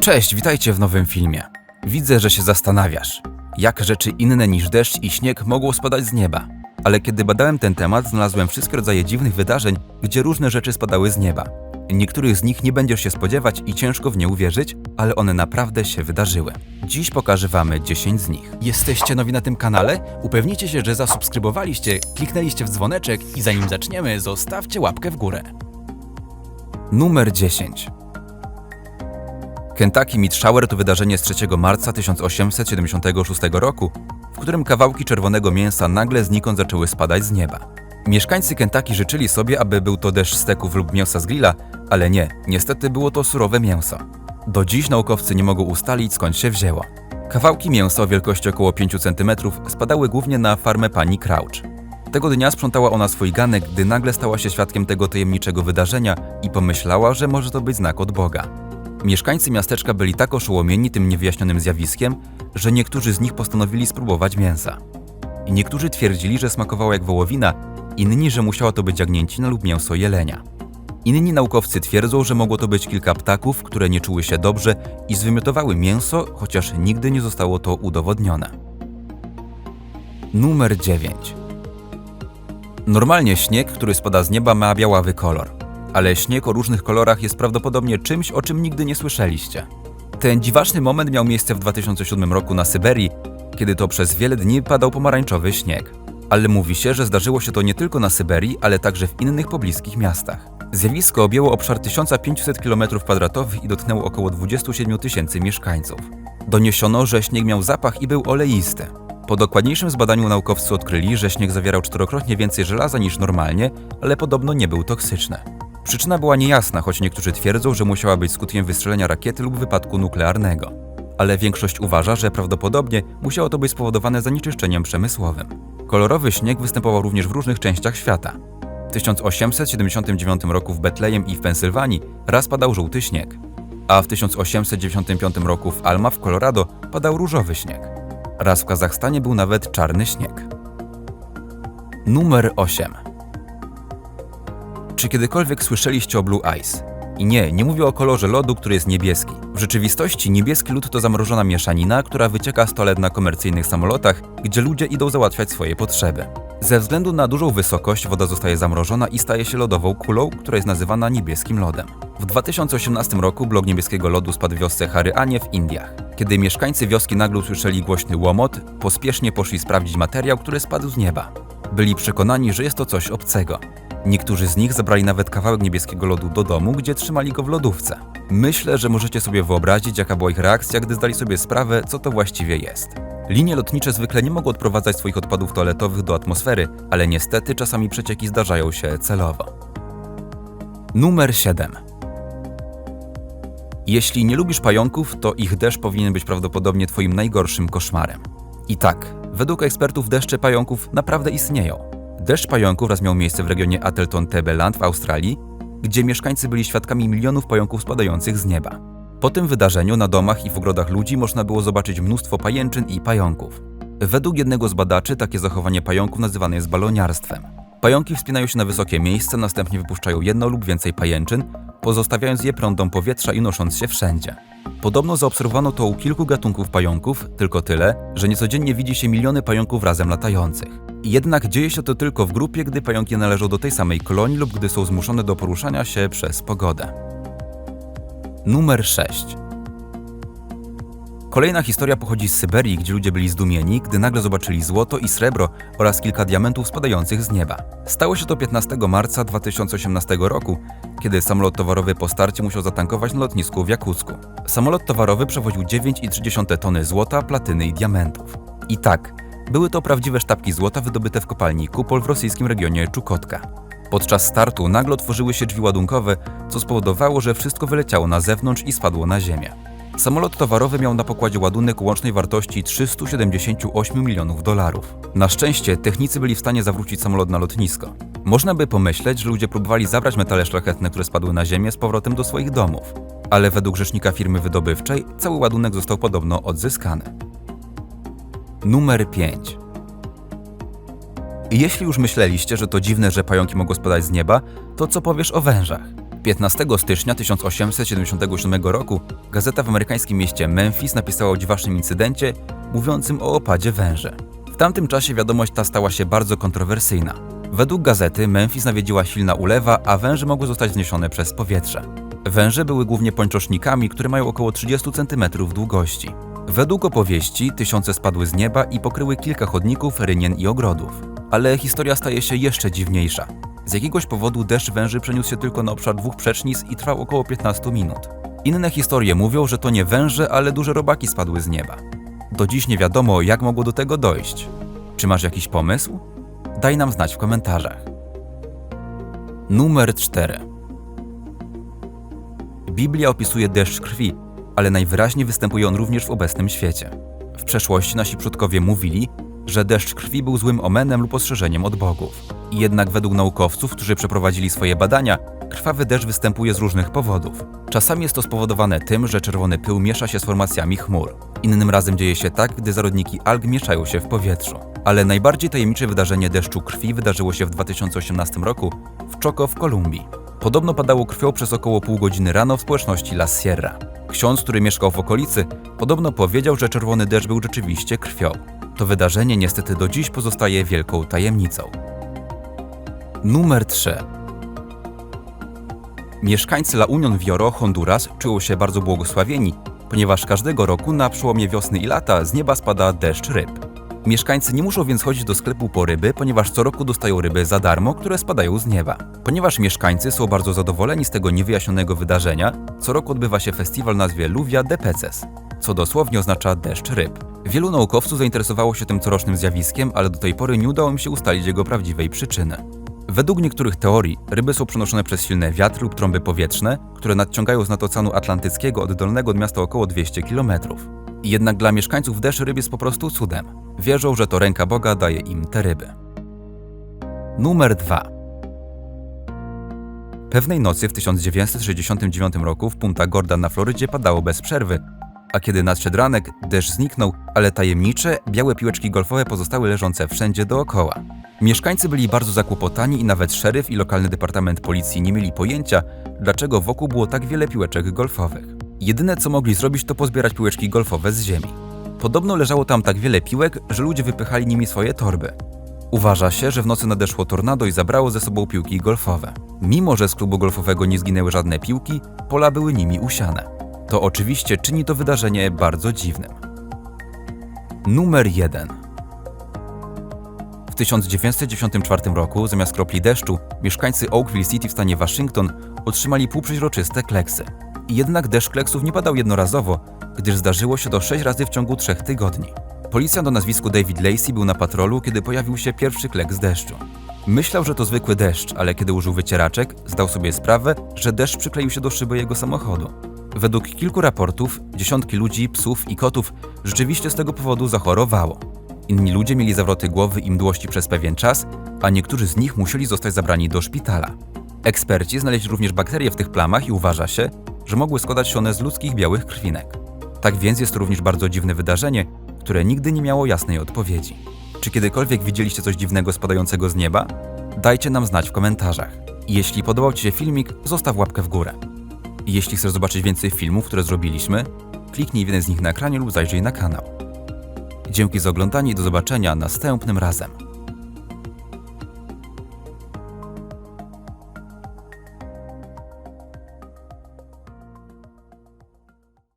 Cześć, witajcie w nowym filmie. Widzę, że się zastanawiasz, jak rzeczy inne niż deszcz i śnieg mogą spadać z nieba. Ale kiedy badałem ten temat, znalazłem wszystkie rodzaje dziwnych wydarzeń, gdzie różne rzeczy spadały z nieba. Niektórych z nich nie będziesz się spodziewać i ciężko w nie uwierzyć, ale one naprawdę się wydarzyły. Dziś pokażę Wam 10 z nich. Jesteście nowi na tym kanale? Upewnijcie się, że zasubskrybowaliście, kliknęliście w dzwoneczek i zanim zaczniemy, zostawcie łapkę w górę. Numer 10. Kentucky Meat Shower to wydarzenie z 3 marca 1876 roku, w którym kawałki czerwonego mięsa nagle znikąd zaczęły spadać z nieba. Mieszkańcy Kentucky życzyli sobie, aby był to deszcz steków lub mięsa z grilla, ale nie, niestety było to surowe mięso. Do dziś naukowcy nie mogą ustalić skąd się wzięło. Kawałki mięsa o wielkości około 5 cm spadały głównie na farmę pani Crouch. Tego dnia sprzątała ona swój ganek, gdy nagle stała się świadkiem tego tajemniczego wydarzenia i pomyślała, że może to być znak od Boga. Mieszkańcy miasteczka byli tak oszołomieni tym niewyjaśnionym zjawiskiem, że niektórzy z nich postanowili spróbować mięsa. Niektórzy twierdzili, że smakowało jak wołowina, inni, że musiała to być jagnięcina lub mięso jelenia. Inni naukowcy twierdzą, że mogło to być kilka ptaków, które nie czuły się dobrze i zwymiotowały mięso, chociaż nigdy nie zostało to udowodnione. Numer 9. Normalnie śnieg, który spada z nieba, ma białawy kolor, ale śnieg o różnych kolorach jest prawdopodobnie czymś, o czym nigdy nie słyszeliście. Ten dziwaczny moment miał miejsce w 2007 roku na Syberii, kiedy to przez wiele dni padał pomarańczowy śnieg. Ale mówi się, że zdarzyło się to nie tylko na Syberii, ale także w innych pobliskich miastach. Zjawisko objęło obszar 1500 km2 i dotknęło około 27 tysięcy mieszkańców. Doniesiono, że śnieg miał zapach i był oleisty. Po dokładniejszym zbadaniu naukowcy odkryli, że śnieg zawierał czterokrotnie więcej żelaza niż normalnie, ale podobno nie był toksyczny. Przyczyna była niejasna, choć niektórzy twierdzą, że musiała być skutkiem wystrzelenia rakiety lub wypadku nuklearnego. Ale większość uważa, że prawdopodobnie musiało to być spowodowane zanieczyszczeniem przemysłowym. Kolorowy śnieg występował również w różnych częściach świata. W 1879 roku w Betlejem i w Pensylwanii raz padał żółty śnieg, a w 1895 roku w Alma w Colorado padał różowy śnieg. Raz w Kazachstanie był nawet czarny śnieg. Numer 8. Czy kiedykolwiek słyszeliście o Blue Ice? I nie, nie mówię o kolorze lodu, który jest niebieski. W rzeczywistości niebieski lód to zamrożona mieszanina, która wycieka z toalet na komercyjnych samolotach, gdzie ludzie idą załatwiać swoje potrzeby. Ze względu na dużą wysokość woda zostaje zamrożona i staje się lodową kulą, która jest nazywana niebieskim lodem. W 2018 roku blok niebieskiego lodu spadł w wiosce Haryanie w Indiach. Kiedy mieszkańcy wioski nagle usłyszeli głośny łomot, pospiesznie poszli sprawdzić materiał, który spadł z nieba. Byli przekonani, że jest to coś obcego. Niektórzy z nich zabrali nawet kawałek niebieskiego lodu do domu, gdzie trzymali go w lodówce. Myślę, że możecie sobie wyobrazić, jaka była ich reakcja, gdy zdali sobie sprawę, co to właściwie jest. Linie lotnicze zwykle nie mogą odprowadzać swoich odpadów toaletowych do atmosfery, ale niestety czasami przecieki zdarzają się celowo. Numer 7. Jeśli nie lubisz pająków, to ich deszcz powinien być prawdopodobnie Twoim najgorszym koszmarem. I tak, według ekspertów deszcze pająków naprawdę istnieją. Deszcz pająków raz miał miejsce w regionie Attleton Tebeland w Australii, gdzie mieszkańcy byli świadkami milionów pająków spadających z nieba. Po tym wydarzeniu na domach i w ogrodach ludzi można było zobaczyć mnóstwo pajęczyn i pająków. Według jednego z badaczy takie zachowanie pająków nazywane jest baloniarstwem. Pająki wspinają się na wysokie miejsce, następnie wypuszczają jedno lub więcej pajęczyn, pozostawiając je prądom powietrza i nosząc się wszędzie. Podobno zaobserwowano to u kilku gatunków pająków, tylko tyle, że niecodziennie widzi się miliony pająków razem latających. Jednak dzieje się to tylko w grupie, gdy pająki należą do tej samej kolonii lub gdy są zmuszone do poruszania się przez pogodę. Numer 6. Kolejna historia pochodzi z Syberii, gdzie ludzie byli zdumieni, gdy nagle zobaczyli złoto i srebro oraz kilka diamentów spadających z nieba. Stało się to 15 marca 2018 roku, kiedy samolot towarowy po starcie musiał zatankować na lotnisku w Jakucku. Samolot towarowy przewoził 9,3 tony złota, platyny i diamentów. I tak, były to prawdziwe sztabki złota wydobyte w kopalni Kupol w rosyjskim regionie Czukotka. Podczas startu nagle otworzyły się drzwi ładunkowe, co spowodowało, że wszystko wyleciało na zewnątrz i spadło na ziemię. Samolot towarowy miał na pokładzie ładunek łącznej wartości 378 milionów dolarów. Na szczęście technicy byli w stanie zawrócić samolot na lotnisko. Można by pomyśleć, że ludzie próbowali zabrać metale szlachetne, które spadły na ziemię, z powrotem do swoich domów. Ale według rzecznika firmy wydobywczej cały ładunek został podobno odzyskany. Numer 5. Jeśli już myśleliście, że to dziwne, że pająki mogą spadać z nieba, to co powiesz o wężach? 15 stycznia 1877 roku gazeta w amerykańskim mieście Memphis napisała o dziwacznym incydencie mówiącym o opadzie węży. W tamtym czasie wiadomość ta stała się bardzo kontrowersyjna. Według gazety Memphis nawiedziła silna ulewa, a węże mogły zostać zniesione przez powietrze. Węże były głównie pończosznikami, które mają około 30 cm długości. Według opowieści tysiące spadły z nieba i pokryły kilka chodników, rynien i ogrodów. Ale historia staje się jeszcze dziwniejsza. Z jakiegoś powodu deszcz węży przeniósł się tylko na obszar dwóch przecznic i trwał około 15 minut. Inne historie mówią, że to nie węże, ale duże robaki spadły z nieba. Do dziś nie wiadomo, jak mogło do tego dojść. Czy masz jakiś pomysł? Daj nam znać w komentarzach. Numer 4. Biblia opisuje deszcz krwi, ale najwyraźniej występuje on również w obecnym świecie. W przeszłości nasi przodkowie mówili, że deszcz krwi był złym omenem lub ostrzeżeniem od bogów. Jednak według naukowców, którzy przeprowadzili swoje badania, krwawy deszcz występuje z różnych powodów. Czasami jest to spowodowane tym, że czerwony pył miesza się z formacjami chmur. Innym razem dzieje się tak, gdy zarodniki alg mieszają się w powietrzu. Ale najbardziej tajemnicze wydarzenie deszczu krwi wydarzyło się w 2018 roku w Choco w Kolumbii. Podobno padało krwią przez około pół godziny rano w społeczności La Sierra. Ksiądz, który mieszkał w okolicy, podobno powiedział, że czerwony deszcz był rzeczywiście krwią. To wydarzenie niestety do dziś pozostaje wielką tajemnicą. Numer 3. Mieszkańcy La Union Vioro, Honduras czują się bardzo błogosławieni, ponieważ każdego roku na przełomie wiosny i lata z nieba spada deszcz ryb. Mieszkańcy nie muszą więc chodzić do sklepu po ryby, ponieważ co roku dostają ryby za darmo, które spadają z nieba. Ponieważ mieszkańcy są bardzo zadowoleni z tego niewyjaśnionego wydarzenia, co roku odbywa się festiwal nazwie Luvia de Peces, co dosłownie oznacza deszcz ryb. Wielu naukowców zainteresowało się tym corocznym zjawiskiem, ale do tej pory nie udało im się ustalić jego prawdziwej przyczyny. Według niektórych teorii ryby są przenoszone przez silne wiatry lub trąby powietrzne, które nadciągają z nad Oceanu Atlantyckiego od dolnego od miasta około 200 km. Jednak dla mieszkańców deszcz ryb jest po prostu cudem. Wierzą, że to ręka Boga daje im te ryby. Numer 2. Pewnej nocy w 1969 roku w Punta Gorda na Florydzie padało bez przerwy, a kiedy nadszedł ranek, deszcz zniknął, ale tajemnicze, białe piłeczki golfowe pozostały leżące wszędzie dookoła. Mieszkańcy byli bardzo zakłopotani i nawet szeryf i lokalny departament policji nie mieli pojęcia, dlaczego wokół było tak wiele piłeczek golfowych. Jedyne co mogli zrobić to pozbierać piłeczki golfowe z ziemi. Podobno leżało tam tak wiele piłek, że ludzie wypychali nimi swoje torby. Uważa się, że w nocy nadeszło tornado i zabrało ze sobą piłki golfowe. Mimo, że z klubu golfowego nie zginęły żadne piłki, pola były nimi usiane. To oczywiście czyni to wydarzenie bardzo dziwnym. Numer 1. W 1994 roku zamiast kropli deszczu mieszkańcy Oakville City w stanie Waszyngton otrzymali półprzeźroczyste kleksy. Jednak deszcz kleksów nie padał jednorazowo, gdyż zdarzyło się to 6 razy w ciągu 3 tygodni. Policjant o nazwisku David Lacey był na patrolu, kiedy pojawił się pierwszy kleks deszczu. Myślał, że to zwykły deszcz, ale kiedy użył wycieraczek, zdał sobie sprawę, że deszcz przykleił się do szyby jego samochodu. Według kilku raportów, dziesiątki ludzi, psów i kotów rzeczywiście z tego powodu zachorowało. Inni ludzie mieli zawroty głowy i mdłości przez pewien czas, a niektórzy z nich musieli zostać zabrani do szpitala. Eksperci znaleźli również bakterie w tych plamach i uważa się, że mogły składać się one z ludzkich białych krwinek. Tak więc jest to również bardzo dziwne wydarzenie, które nigdy nie miało jasnej odpowiedzi. Czy kiedykolwiek widzieliście coś dziwnego spadającego z nieba? Dajcie nam znać w komentarzach. Jeśli podobał Ci się filmik, zostaw łapkę w górę. Jeśli chcesz zobaczyć więcej filmów, które zrobiliśmy, kliknij w jeden z nich na ekranie lub zajrzyj na kanał. Dzięki za oglądanie i do zobaczenia następnym razem.